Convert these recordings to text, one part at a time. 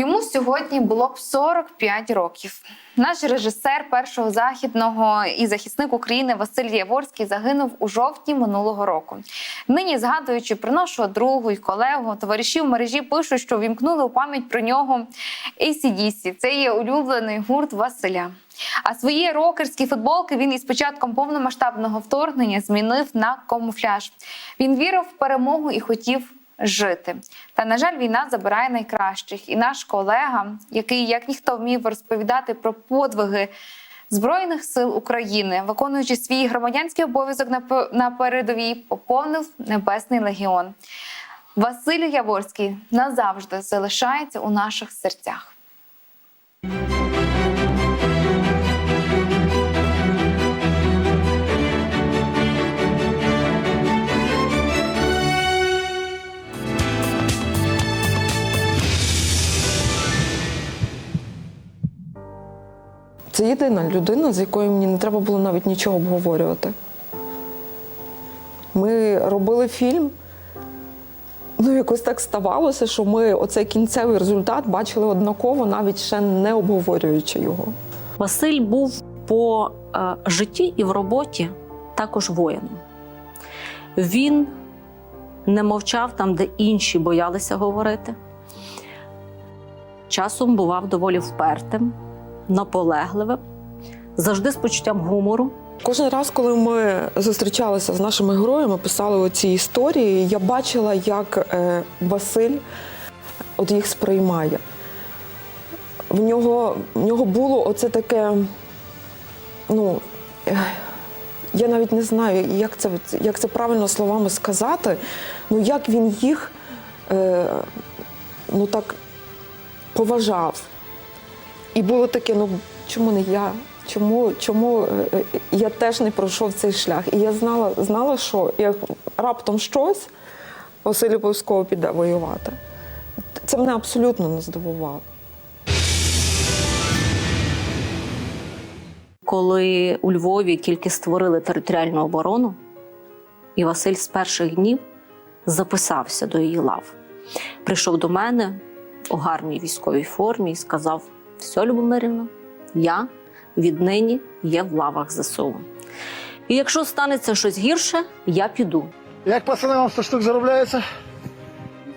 Йому сьогодні було б 45 років. Наш режисер першого західного і захисник України Василь Яворський загинув у жовтні минулого року. Нині, згадуючи про нашого другу і колегу, товариші в мережі пишуть, що вімкнули у пам'ять про нього ACDC. Це є улюблений гурт Василя. А свої рокерські футболки він із початком повномасштабного вторгнення змінив на камуфляж. Він вірив в перемогу і хотів жити. Та на жаль, війна забирає найкращих. І наш колега, який як ніхто вмів розповідати про подвиги збройних сил України, виконуючи свій громадянський обов'язок на передовій, поповнив небесний легіон. Василь Яворський назавжди залишається у наших серцях. Це єдина людина, з якою мені не треба було навіть нічого обговорювати. Ми робили фільм. Ну, якось так ставалося, що ми оцей кінцевий результат бачили однаково, навіть ще не обговорюючи його. Василь був по е, житті і в роботі також воїном. Він не мовчав там, де інші боялися говорити. Часом бував доволі впертим, наполегливим, завжди з почуттям гумору. Кожен раз, коли ми зустрічалися з нашими героями, писали оці історії, я бачила, як е, Василь от їх сприймає. В нього, в нього було оце таке, ну, я навіть не знаю, як це, як це правильно словами сказати, ну як він їх е, ну так поважав. І було таке, ну чому не я? Чому, чому е, е, я теж не пройшов цей шлях? І я знала, знала, що як раптом щось, Василь обов'язково піде воювати. Це мене абсолютно не здивувало. Коли у Львові тільки створили територіальну оборону, і Василь з перших днів записався до її лав. Прийшов до мене у гарній військовій формі і сказав: все, Любомирівна, я віднині є в лавах ЗСУ. І якщо станеться щось гірше, я піду. Як пацани вам 100 штук заробляється?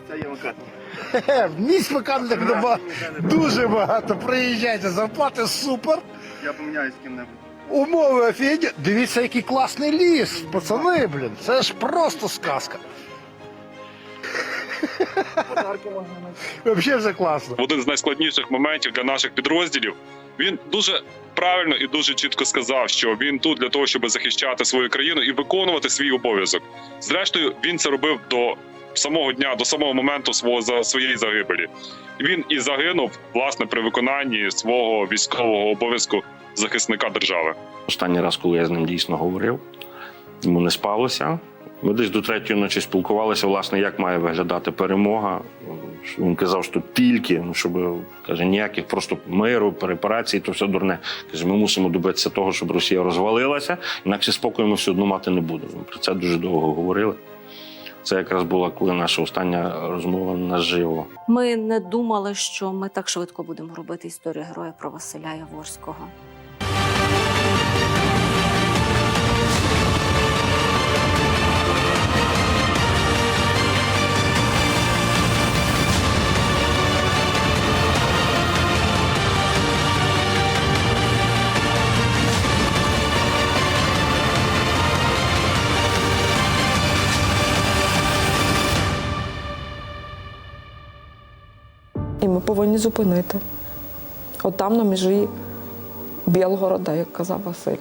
Це є вакансія. В місць вакантних нема. Дуже багато. Приїжджайте, зарплати супер. Я поміняюсь з ким-небудь. Умови офігенні. Дивіться, який класний ліс. Пацани, блін, це ж просто сказка. Взагалі вже класно. один з найскладніших моментів для наших підрозділів. Він дуже правильно і дуже чітко сказав, що він тут для того, щоб захищати свою країну і виконувати свій обов'язок. Зрештою, він це робив до самого дня, до самого моменту свого за своєї загибелі. Він і загинув власне при виконанні свого військового обов'язку захисника держави. Останній раз, коли я з ним дійсно говорив, йому не спалося. Ми десь до третьої ночі спілкувалися, власне, як має виглядати перемога. Він казав, що тільки, ну, щоб каже, ніяких просто миру, перепарації, то все дурне. Каже, ми мусимо добитися того, щоб Росія розвалилася, інакше спокою ми все одно мати не будемо. Про це дуже довго говорили. Це якраз була коли наша остання розмова наживо. Ми не думали, що ми так швидко будемо робити історію героя про Василя Яворського. І ми повинні зупинити. От там на межі Білгорода, як казав Василь.